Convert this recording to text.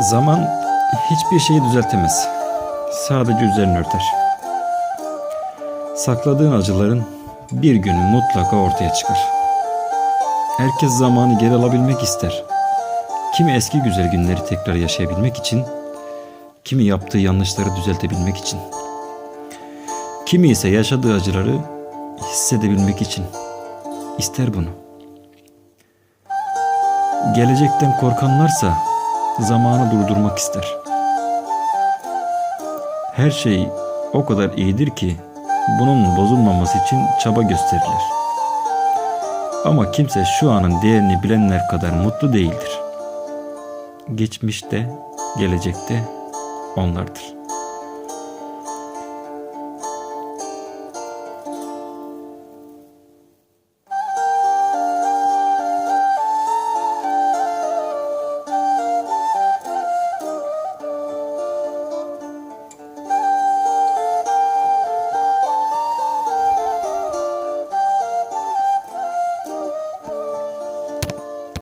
Zaman hiçbir şeyi düzeltemez. Sadece üzerini örter. Sakladığın acıların bir gün mutlaka ortaya çıkar. Herkes zamanı geri alabilmek ister. Kimi eski güzel günleri tekrar yaşayabilmek için, kimi yaptığı yanlışları düzeltebilmek için. Kimi ise yaşadığı acıları hissedebilmek için ister bunu. Gelecekten korkanlarsa zamanı durdurmak ister. Her şey o kadar iyidir ki bunun bozulmaması için çaba gösterilir. Ama kimse şu anın değerini bilenler kadar mutlu değildir. Geçmişte, gelecekte onlardır.